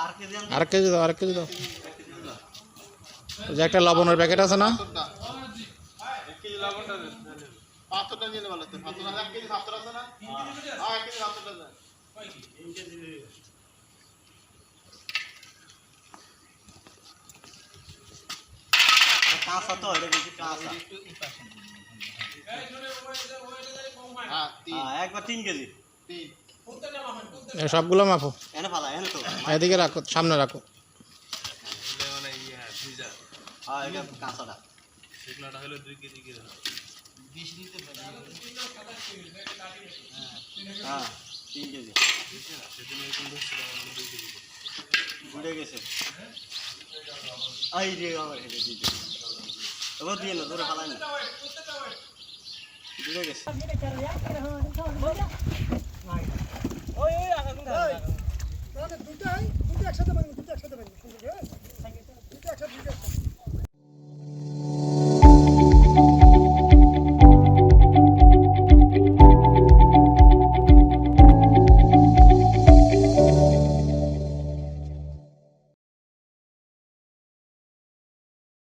আর KG আনতে আর KG দাও। আর KG দাও যে একটা লবণের প্যাকেট আছে না? হ্যাঁ কাঁচা তো কাঁচা একবার তিন কেজি। তিন। সবগুলো তো। এদিকে রাখো সামনে রাখো। হ্যাঁ হ্যাঁ দিয়ে না ধরে ফালাই না ঘুরে গেছে। একসাথে